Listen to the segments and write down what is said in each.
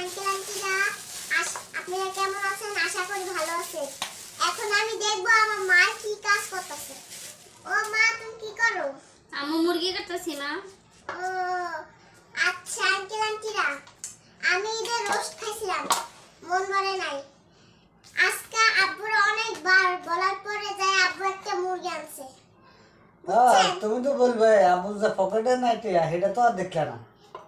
Uncle আন্টিরা আপনারা কেমন আছেন? আশা করি ভালো আছেন। এখন আমি দেখব আমার মা কি কাজ করতেছে। ও মা তুমি কি করো? আমু মুরগি কাটতেছি মা। ও আচ্ছা আঙ্কেল আন্টিরা আমি ঈদের রোস্ট খাইছিলাম। মন ভরে নাই। আজকে আব্বুর অনেকবার বলার পরে যায় আব্বু একটা মুরগি আনছে। হ্যাঁ তুমি তো বলবে আবুল যা পকেটে নাই টিয়া সেটা তো আর দেখলে না।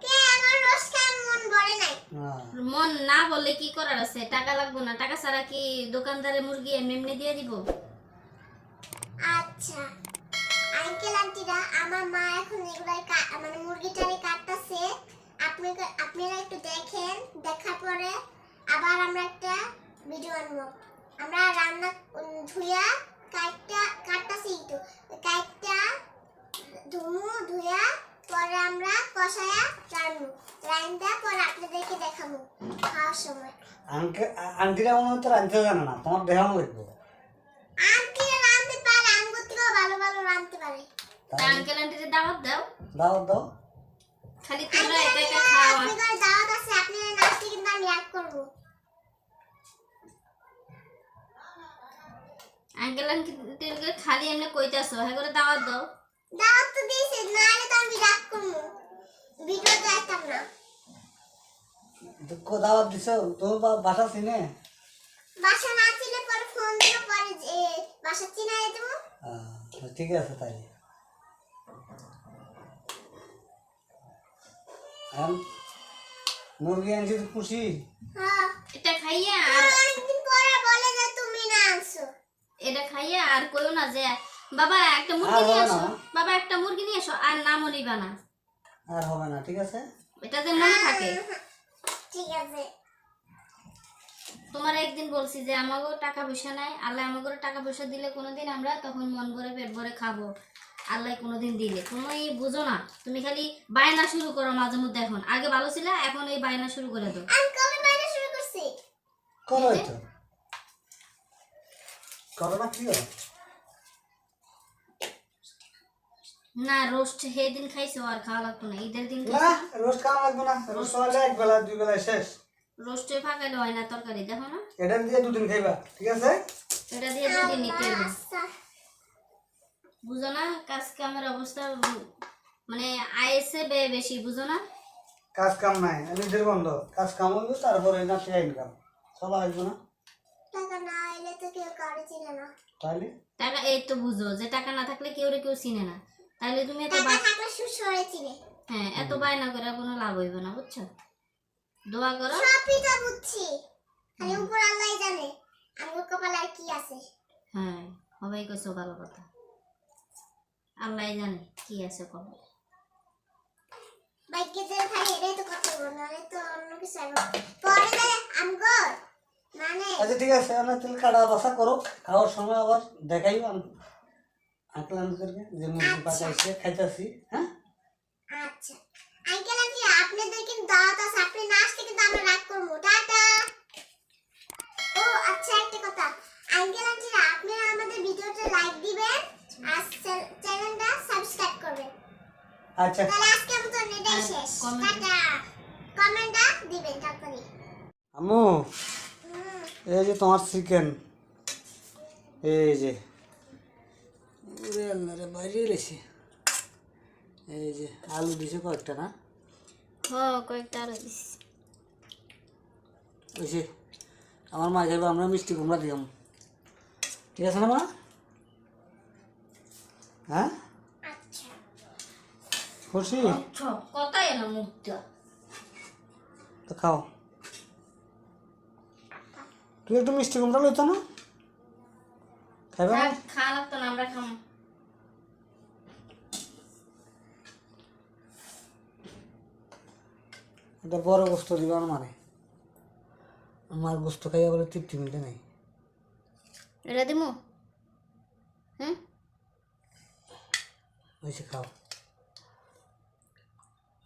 কে আমার রোস্ট খাই মন ভরে নাই। মন না বললে কি করার আছে? টাকা লাগবে না? টাকা ছাড়া কি দোকানদারে মুরগি এমনি দিয়ে দিব? আচ্ছা। আঙ্কেল আন্টিরা আমার মা এখন এগুলাই কা- মানে মুরগিটারে কাটতেছে। আপনি আপনারা একটু দেখেন দেখার পরে আবার আমরা একটা ভিডিও আনব। আমরা রান্না ধুইয়া কাটটা কাটতাছি একটু। কাটটা ধুমু ধুইয়া পরে আমরা কষায়া রান্নু। রান্না পরে আপনাদেরকে দেখাবো খাওয়ার সময়। আঙ্কে মনে হতো রাঁধতে জানে না তোমার দেখানো রাঁধতে পারে আঙ্গুর থেকেও ভালো ভালো রাঁধতে পারে। তা আঙ্কেল দাওয়াত দাও। দাও দাও। খালি তোমরা একা একা খাওয়া আপনাদের দাওয়াত আছে? আপনারা নাচতে কিন্তু আমি অ্যাড করব। আঙ্কেল আন্টিকে খালি এমনি কইতাছো হ্যাঁ করে দাওয়াত দাও। দাওয়াত দিয়েছে নাহলে তো আমি রাগ করব। ভিডিও দেখতাম না। দুঃখ দাওয়াত দিছ? তোর বাসা চিনে? বাসা না পরে ফোন পরে যে বাসা চিনাই দেবো। হ্যাঁ, ঠিক আছে তাই মুরগি আনছি তো খুশি? হ্যাঁ। এটা খাইয়া আর আর অনেকদিন পরে বলে যে তুমি না আনছো। এটা খাইয়া আর কইও না যে বাবা একটা মুরগি নিয়ে আসো। বাবা একটা মুরগি নিয়ে আসো আর নামও নিবা না। আর হবে না ঠিক আছে? এটা যে মনে থাকে। ঠিক আছে। তোমার একদিন বলছি যে আমাকেও টাকা পয়সা নাই। আল্লাহ আমাকে টাকা পয়সা দিলে কোনোদিন আমরা তখন মন ভরে পেট ভরে খাব। আল্লাহ কোনোদিন দিলে। তুমি বুঝো না তুমি খালি বায়না শুরু করো মাঝে মধ্যে এখন। আগে ভালো ছিল এখন এই বায়না শুরু করে দাও। আমি কবে বাইরে শুরু করছি? করো এই তো করো না কি হবে? না রোস্ট সেদিন খাইছো আর খাওয়া লাগতো না ঈদের দিন না রোজ খাওয়া লাগবে না রোজ খাওয়ালে এক বেলা দুই বেলা শেষ। রোস্টে ফাঁকাইলে হয় না তরকারি দেখো না। এটা দিয়ে দুদিন খাইবা ঠিক আছে? এটা দিয়ে দুদিন নিতে হবে বুঝো না কাজ কামের অবস্থা মানে আইএসএ ব্যয় বেশি বুঝো না? কাজ কাম নাই নিজের বন্ধ। কাজ কাম হইবে তারপরে না সে ইনকাম সব আসবে না? টাকা না এলে তো কেউ কারও চিনে না। তাহলে টাকা এই তো বুঝো যে টাকা না থাকলে কেউ রে কেউ চিনে না। তাহলে তুমি এত হ্যাঁ এত বায়না করে কোনো লাভ হইবে না বুঝছ? দোয়া করো। সবই তো বুঝছি। খালি উপর আল্লাহ জানে আমার কপালে আর কি আছে। হ্যাঁ সবাই কইছো ভালো কথা। আল্লাহ জানে কি আছে কবে বাইকে যে খালি এটাই তো কথা নাহলে তো অন্য কিছু আইবো পরে দেয় আমগর মানে আচ্ছা ঠিক আছে আমরা তাহলে কাটা বাসা করো। খাওয়ার সময় আবার দেখাই আঁকলাম করবে যে মুরগি পাকাইছে খাইতেছি হ্যাঁ? আচ্ছা। আঙ্কেল আন্টি আপনাদের কিন্তু দাওয়াত আছে আপনি না কিন্তু আমরা রাগ করব। টাটা। ও আচ্ছা একটা কথা। আঙ্কেল আন্টিরা আপনারা আমাদের ভিডিওতে লাইক দিবেন আর চ্যানেলটা সাবস্ক্রাইব করবেন। আচ্ছা। তাহলে আজকের মতো এটাই শেষ। টাটা। কমেন্টটা দিবেন তারপরে আম্মু এই যে তোমার চিকেন এই যে। ওরে বাইরে এই যে আলু দিছে কয়েকটা না? কয়েকটা ওই যে আমার মা খাইবে আমরা মিষ্টি কুমড়া দিলাম। ঠিক আছে না মা? হ্যাঁ? আচ্ছা। খুশি? কথাই না মুখটা। তো খাও। তুই একটু মিষ্টি কুমড়া লইতো না? খাইবে? খাওয়া লাগতো না আমরা খাম। এটা বড় গোস্ত দিবা আমারে আমার গোস্ত খাইয়া বলে তৃপ্তি মিলে নাই। এটা দিমু? হয়েছে খাও।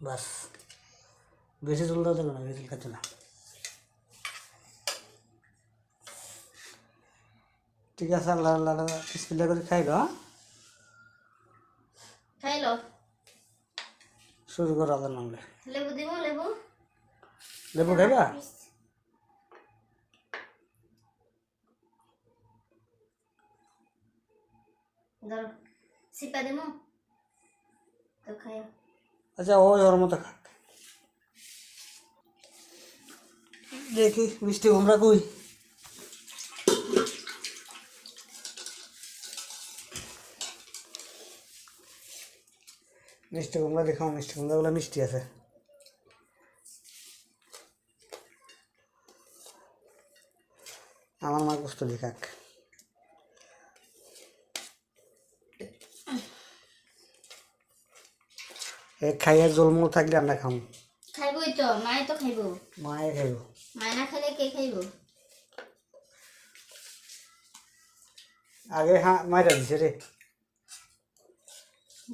বাস। বেশি চুল যাবে না বেশি চুল খাচ্ছে না। ঠিক আছে আল্লাহ আল্লাহ বিসমিল্লাহ করে খাইলো হ্যাঁ? খাইলো শুরু করো আল্লাহ নামলে লেবু দিব লেবু? লেবু খাইবা ধরো সিপা দেবো তো খাই আচ্ছা ওই ওর মতো খাক দেখি মিষ্টি কুমড়া কই মিষ্টি কুমড়া দেখাও মিষ্টি কুমড়াগুলো মিষ্টি আছে আমার মা কষ্ট দেখাক এ খাইয়া জলমল থাকলে আমরা খামো। খাইবই তো মায়ে তো খাইবো। মায়ে খাইব। মায় না খাইলে কে খাইবো? আগে হ্যাঁ মাইরা দিছে রে।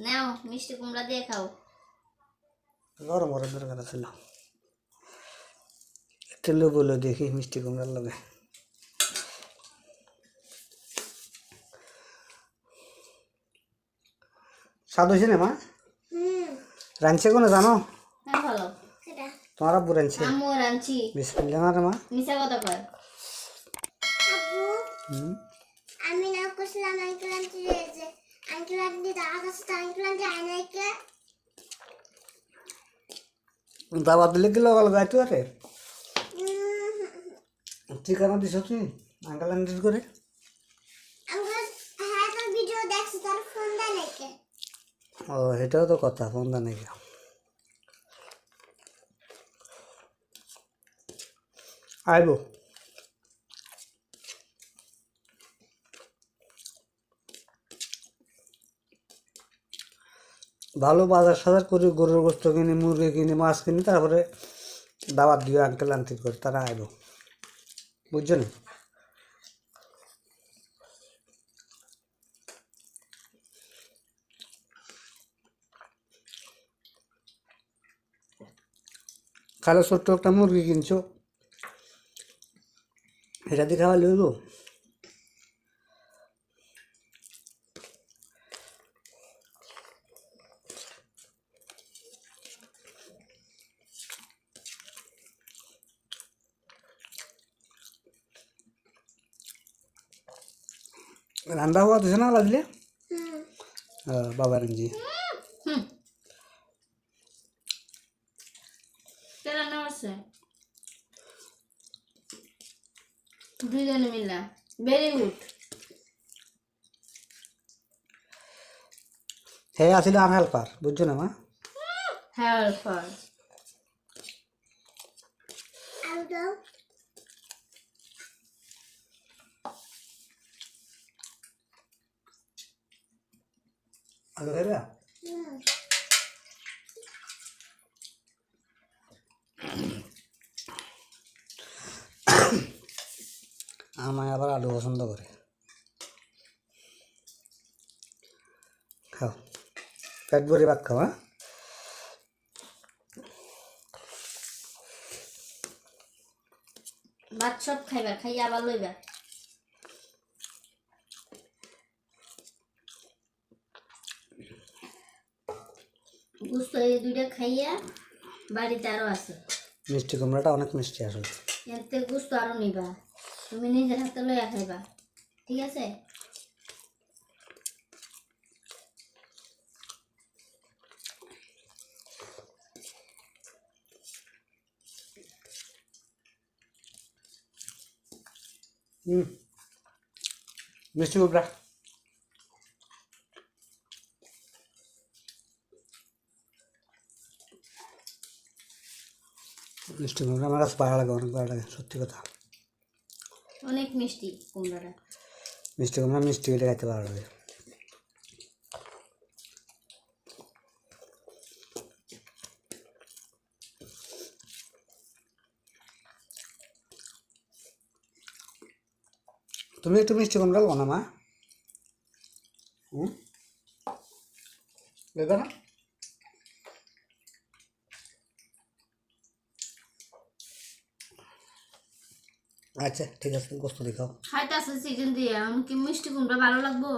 নাও মিষ্টি কুমড়া দিয়ে খাও। গরম গরম দরকার ছিল লোবলো দেখি মিষ্টি কুমড়ার লগে। স্বাদ হয়েছে না মা? রাঁধছে কোনো জানো? তোমার আব্বু রাঁধছে না রে মা। মিশা কথা কয়। আমি না করছিলাম আঙ্কেল আন্টি যে আঙ্কেল আন্টি দাঁড়া কাছে তো আঙ্কেল আন্টি আয়নাইকে দাবাত দিলে কি লগাল গাইতো আরে ঠিকানা দিছ তুই আঙ্কাল আন্টির করে আমরা হ্যাঁ তোর ভিডিও দেখছি তার ফোন দেয় নাকি ও, এটাও তো কথা, ফোন নেই। আইব। ভালো বাজার সাজার করে গরুর গোস্ত কিনে, মুরগি কিনে, মাছ কিনে, তারপরে দাবার দিয়ে আঙ্কেল আন্টি করে, তারা আইব। বুঝছ না? খালো ছোট্ট একটা মুরগি কিনছো? এটা দিয়ে খাওয়া লইব? রান্না হওয়া দিছে না লাগলে? বাবা রাঞ্জি হুম কে রান্না করছে দুইজনে মিলা ভেরি গুড হে আসলে আনহেল্পার বুঝছ না মা হেল্পার আলু দাও আলু খাইবা হুম আমায় আবার আলু পছন্দ করে। খাও। পেট ভরে ভাত খাও হ্যাঁ? ভাত সব খাইবা খাইয়া আবার লইবা। গুস্ত এই দুইটা খাইয়া বাড়িতে আরও আছে। মিষ্টি কুমড়াটা অনেক মিষ্টি আসলে। এতে গুস্ত আরও নিবা। তুমি নিজের হাতে লইয়া খাইবা, ঠিক আছে? হুম, মিষ্টি কুমড়া। মিষ্টি কুমড়া আমার কাছে ভালো লাগে, অনেক ভালো লাগে, সত্যি কথা। অনেক মিষ্টি কুমড়াটা। মিষ্টি কুমড়া মিষ্টি হলে খাইতে ভালো লাগে তুমি একটু মিষ্টি কুমড়া লো না, মা? হুম? না। আচ্ছা ঠিক আছে গোস্ত দেখাও খাইতে আছে সিজন দিয়ে। আমি কি মিষ্টি কুমড়া ভালো লাগবো?